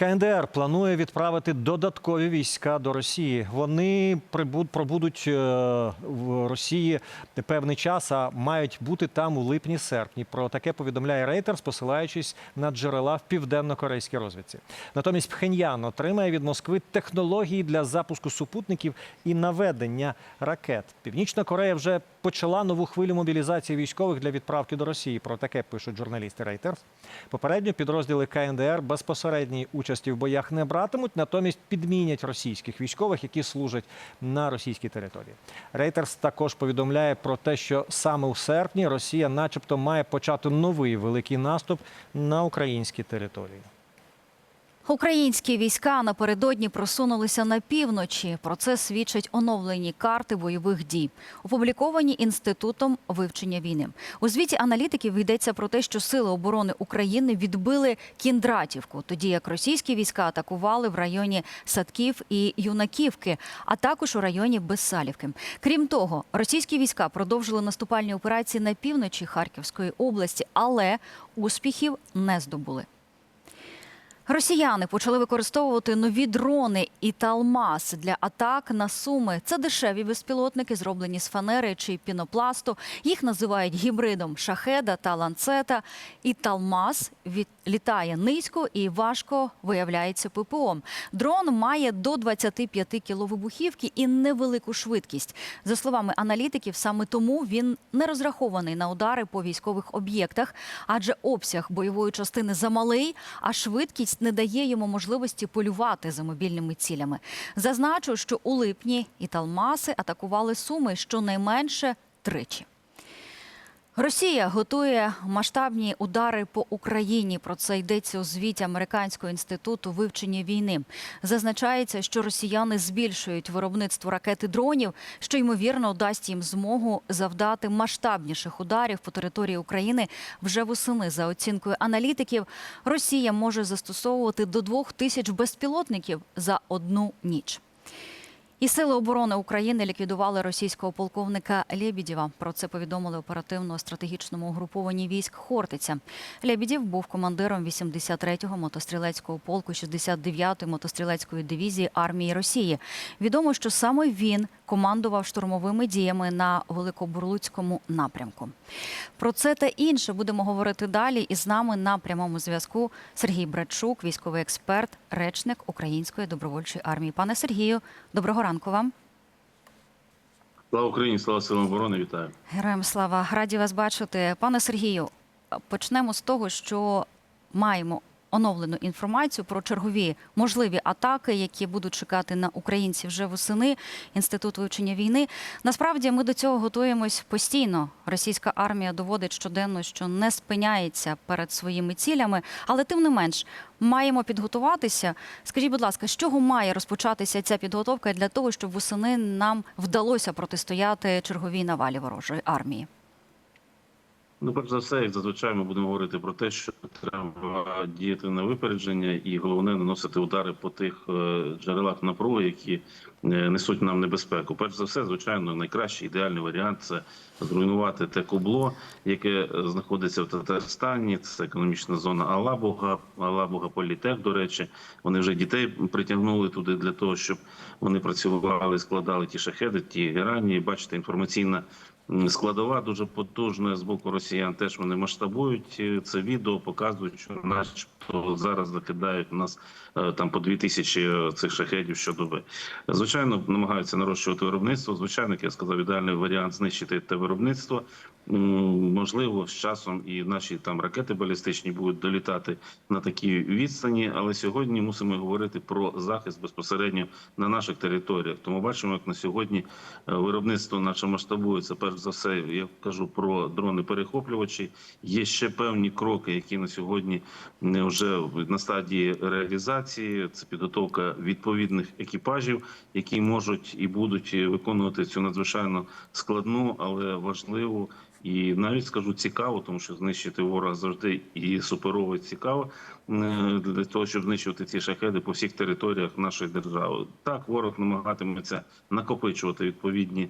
КНДР планує відправити додаткові війська до Росії. Вони пробудуть е, в Росії певний час, а мають бути там у липні-серпні. Про таке повідомляє Reuters, посилаючись на джерела в південно-корейській розвідці. Натомість Пхеньян отримає від Москви технології для запуску супутників і наведення ракет. Північна Корея вже почала нову хвилю мобілізації військових для відправки до Росії. Про таке пишуть журналісти Reuters. Попередньо підрозділи КНДР безпосередньої участі в боях не братимуть, натомість підмінять російських військових, які служать на російській території. Reuters також повідомляє про те, що саме у серпні Росія, начебто, має почати новий великий наступ на українські території. Українські війська напередодні просунулися на півночі. Про це свідчать оновлені карти бойових дій, опубліковані інститутом вивчення війни. У звіті аналітиків йдеться про те, що сили оборони України відбили Кіндратівку, тоді як російські війська атакували в районі Садків і Юнаківки, а також у районі Безсалівки. Крім того, російські війська продовжили наступальні операції на півночі Харківської області, але успіхів не здобули. Росіяни почали використовувати нові дрони і талмас для атак на суми. Це дешеві безпілотники, зроблені з фанери чи пінопласту. Їх називають гібридом шахеда та ланцета. І талмас від... літає низько і важко виявляється ППО. Дрон має до 25 кіло вибухівки і невелику швидкість. За словами аналітиків, саме тому він не розрахований на удари по військових об'єктах, адже обсяг бойової частини замалий, а швидкість не дає йому можливості полювати за мобільними цілями. Зазначу, що у липні і талмаси атакували суми щонайменше тричі. Росія готує масштабні удари по Україні. Про це йдеться у звіті Американського інституту вивчення війни. Зазначається, що росіяни збільшують виробництво ракет дронів, що ймовірно дасть їм змогу завдати масштабніших ударів по території України вже восени. За оцінкою аналітиків, Росія може застосовувати до двох тисяч безпілотників за одну ніч. І сили оборони України ліквідували російського полковника Лєбідєва. Про це повідомили оперативно-стратегічному угрупованні військ Хортиця. Лєбідєв був командиром 83-го мотострілецького полку 69-ї мотострілецької дивізії армії Росії. Відомо, що саме він командував штурмовими діями на Великобурлуцькому напрямку. Про це та інше будемо говорити далі. І з нами на прямому зв'язку Сергій Братчук, військовий експерт, речник Української добровольчої армії. Пане Сергію, доброго ранку вам. Слава Україні, слава силам оборони, вітаю. Героям слава, раді вас бачити. Пане Сергію, почнемо з того, що маємо оновлену інформацію про чергові можливі атаки, які будуть чекати на українців вже восени. Інститут вивчення війни. Насправді ми до цього готуємось постійно. Російська армія доводить щоденно, що не спиняється перед своїми цілями, але тим не менш маємо підготуватися. Скажіть, будь ласка, з чого має розпочатися ця підготовка для того, щоб восени нам вдалося протистояти черговій навалі ворожої армії? Ну, перш за все, як зазвичай, ми будемо говорити про те, що треба діяти на випередження, і головне наносити удари по тих е, джерелах напруги, які е, несуть нам небезпеку. Перш за все, звичайно, найкращий ідеальний варіант це зруйнувати те кубло, яке е, знаходиться в Татарстані. Це економічна зона Алабуга, Алабуга Політех. До речі, вони вже дітей притягнули туди для того, щоб вони працювали, складали ті шахеди, ті герані. Бачите, інформаційна. Складова дуже потужна з боку росіян. Теж вони масштабують це відео, показують, що начебто зараз закидають нас е, там по дві тисячі е, цих шахедів щодоби. Звичайно, намагаються нарощувати виробництво. Звичайно, як я сказав, ідеальний варіант знищити те виробництво. Можливо, з часом і наші там ракети балістичні будуть долітати на такій відстані, але сьогодні мусимо говорити про захист безпосередньо на наших територіях. Тому бачимо, як на сьогодні е, виробництво наше масштабується. Перш за все, я кажу про дрони перехоплювачі. Є ще певні кроки, які на сьогодні не вже на стадії реалізації. Це підготовка відповідних екіпажів, які можуть і будуть виконувати цю надзвичайно складну, але важливу І навіть скажу цікаво, тому що знищити ворога завжди і суперово цікаво е, для того, щоб знищувати ці шахеди по всіх територіях нашої держави. Так, ворог намагатиметься накопичувати відповідні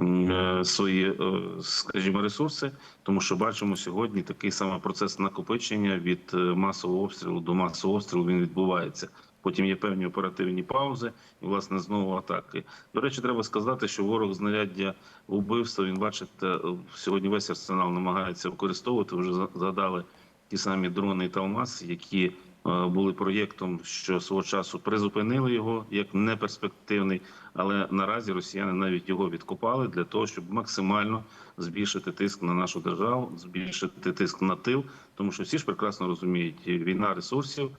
е, свої, е, скажімо, ресурси, тому що бачимо сьогодні такий самий процес накопичення від масового обстрілу до масового обстрілу він відбувається. Потім є певні оперативні паузи, і власне знову атаки. До речі, треба сказати, що ворог знаряддя вбивства. Він бачите, сьогодні весь арсенал намагається використовувати. Вже згадали ті самі дрони і Талмас, які е, були проєктом, що свого часу призупинили його як неперспективний, але наразі росіяни навіть його відкопали для того, щоб максимально збільшити тиск на нашу державу, збільшити тиск на тил, тому що всі ж прекрасно розуміють, війна ресурсів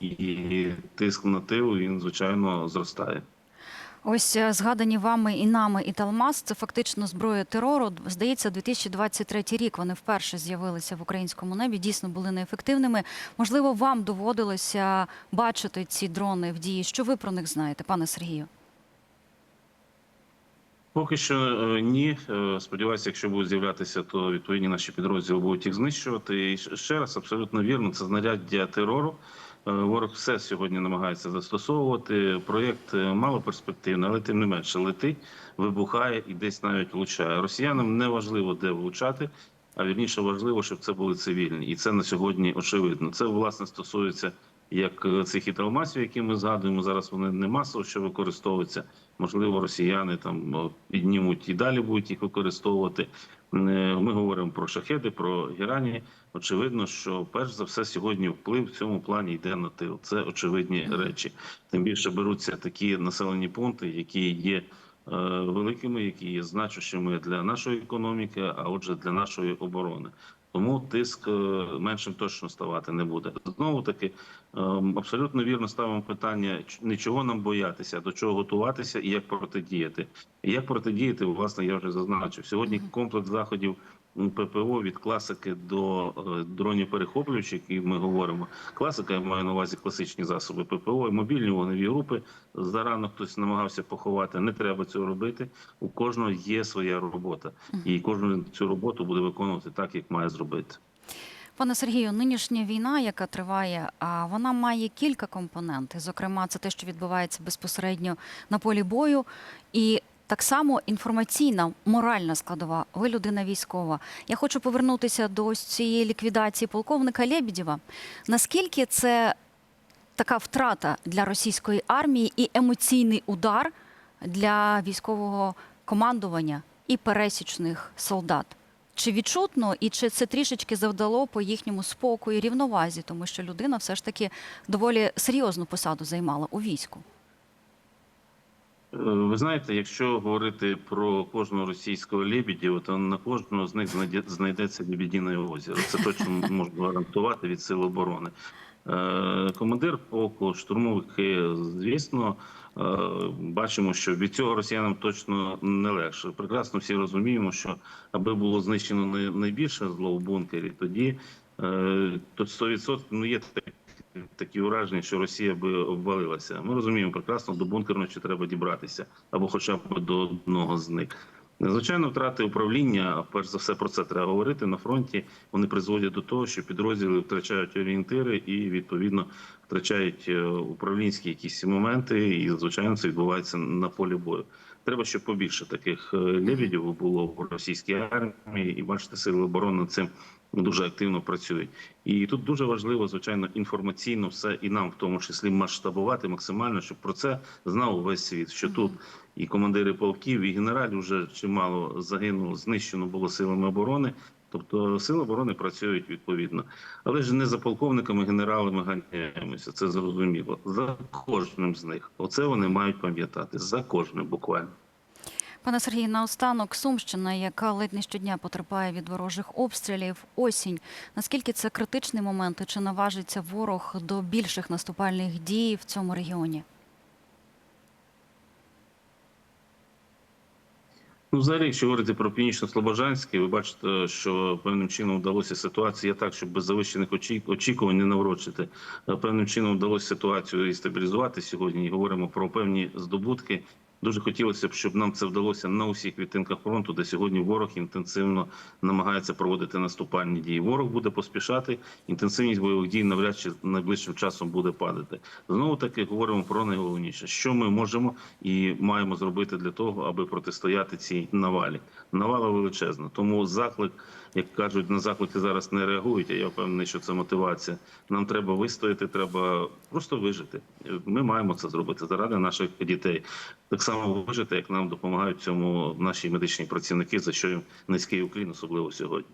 і тиск на тил він звичайно зростає. Ось е, згадані вами і нами і Талмас це фактично зброя терору. Здається, 2023 рік вони вперше з'явилися в українському небі. Дійсно були неефективними. Можливо, вам доводилося бачити ці дрони в дії. Що ви про них знаєте, пане Сергію? Поки що е, ні. Е, Сподіваюся, якщо будуть з'являтися, то відповідні наші підрозділи будуть їх знищувати. І ще раз абсолютно вірно, це знаряддя терору. Е, Ворог все сьогодні намагається застосовувати. Проєкт е, мало перспективний, але тим не менше летить, вибухає і десь навіть влучає. Росіянам не важливо де влучати, а вірніше важливо, щоб це були цивільні, і це на сьогодні очевидно. Це власне стосується як е, цих італмасів, які ми згадуємо зараз. Вони не масово що використовуються. Можливо, росіяни там піднімуть і далі будуть їх використовувати. Е, Ми говоримо про шахеди, про гірані. Очевидно, що перш за все сьогодні вплив в цьому плані йде на тил. Це очевидні речі. Тим більше беруться такі населені пункти, які є е, великими, які є значущими для нашої економіки, а отже, для нашої оборони. Тиск е, меншим точно ставати не буде. Знову таки ем, абсолютно вірно ставимо питання нічого не чого нам боятися, до чого готуватися і як протидіяти. І як протидіяти, власне, я вже зазначив. Сьогодні комплекс заходів ППО від класики до е, дронів перехоплюючих, які ми говоримо. Класика я маю на увазі класичні засоби ППО, і мобільні вогневі групи. Зарано хтось намагався поховати. Не треба цього робити. У кожного є своя робота, і кожен цю роботу буде виконувати так, як має зробити. Пане Сергію, нинішня війна, яка триває, а вона має кілька компонентів. Зокрема, це те, що відбувається безпосередньо на полі бою, і так само інформаційна, моральна складова. Ви людина військова. Я хочу повернутися до цієї ліквідації полковника Лєбідєва. Наскільки це така втрата для російської армії і емоційний удар для військового командування і пересічних солдат? Чи відчутно і чи це трішечки завдало по їхньому спокою і рівновазі, тому що людина все ж таки доволі серйозну посаду займала у війську? Е, Ви знаєте, якщо говорити про кожного російського лебідів, то на кожного з них знайде- знайдеться лебідіне озеро. Це точно можна гарантувати від сил оборони. Е, Командир полку, штурмовики, звісно, е, бачимо, що від цього росіянам точно не легше. Прекрасно всі розуміємо, що аби було знищено най- найбільше зло в бункері, тоді то 100% ну є такі такі враження, що Росія би обвалилася. Ми розуміємо прекрасно, до бункерної ще треба дібратися, або хоча б до одного з них. Звичайно, втрати управління, перш за все про це треба говорити на фронті. Вони призводять до того, що підрозділи втрачають орієнтири і відповідно втрачають е, управлінські якісь моменти. І звичайно, це відбувається на полі бою. Треба, щоб побільше таких е, лебідів було в російській армії, і бачите, сили оборони цим дуже активно працюють. І тут дуже важливо, звичайно, інформаційно все і нам, в тому числі, масштабувати максимально, щоб про це знав увесь світ. Що тут і командири полків, і генералів вже чимало загинуло, знищено було силами оборони. Тобто сили оборони працюють відповідно, але ж не за полковниками, генералами ганяємося. Це зрозуміло. За кожним з них. Оце вони мають пам'ятати за кожним буквально. Пане Сергію, наостанок Сумщина, яка ледь не щодня потерпає від ворожих обстрілів, осінь. Наскільки це критичний момент і чи наважиться ворог до більших наступальних дій в цьому регіоні? Ну, взагалі, якщо говорити про північно-слобожанське, ви бачите, що певним чином вдалося ситуація так, щоб без завищених очі- очікувань не наврочити. Певним чином вдалося ситуацію і стабілізувати сьогодні. І говоримо про певні здобутки Дуже хотілося б, щоб нам це вдалося на усіх відтинках фронту, де сьогодні ворог інтенсивно намагається проводити наступальні дії. Ворог буде поспішати, інтенсивність бойових дій навряд чи найближчим часом буде падати. Знову таки говоримо про найголовніше, що ми можемо і маємо зробити для того, аби протистояти цій навалі. Навала величезна, тому заклик, як кажуть, на заклики зараз не реагують. Я впевнений, що це мотивація. Нам треба вистояти, треба просто вижити. Ми маємо це зробити заради наших дітей. Так само вижити, як нам допомагають цьому наші медичні працівники, за що їм низький уклін, особливо сьогодні.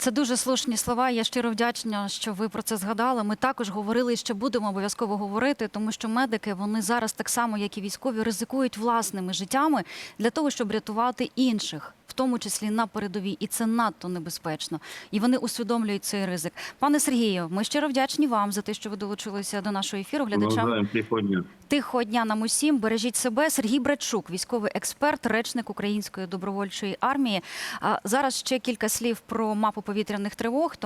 Це дуже слушні слова. Я щиро вдячна, що ви про це згадали. Ми також говорили і ще будемо обов'язково говорити, тому що медики вони зараз так само, як і військові, ризикують власними життями для того, щоб рятувати інших, тому числі на передовій, і це надто небезпечно. І вони усвідомлюють цей ризик. Пане Сергію, ми щиро вдячні вам за те, що ви долучилися до нашого ефіру. Глядачам тихо тихого дня. тихого дня нам усім. Бережіть себе. Сергій Братчук, військовий експерт, речник Української добровольчої армії. А зараз ще кілька слів про мапу повітряних тривог.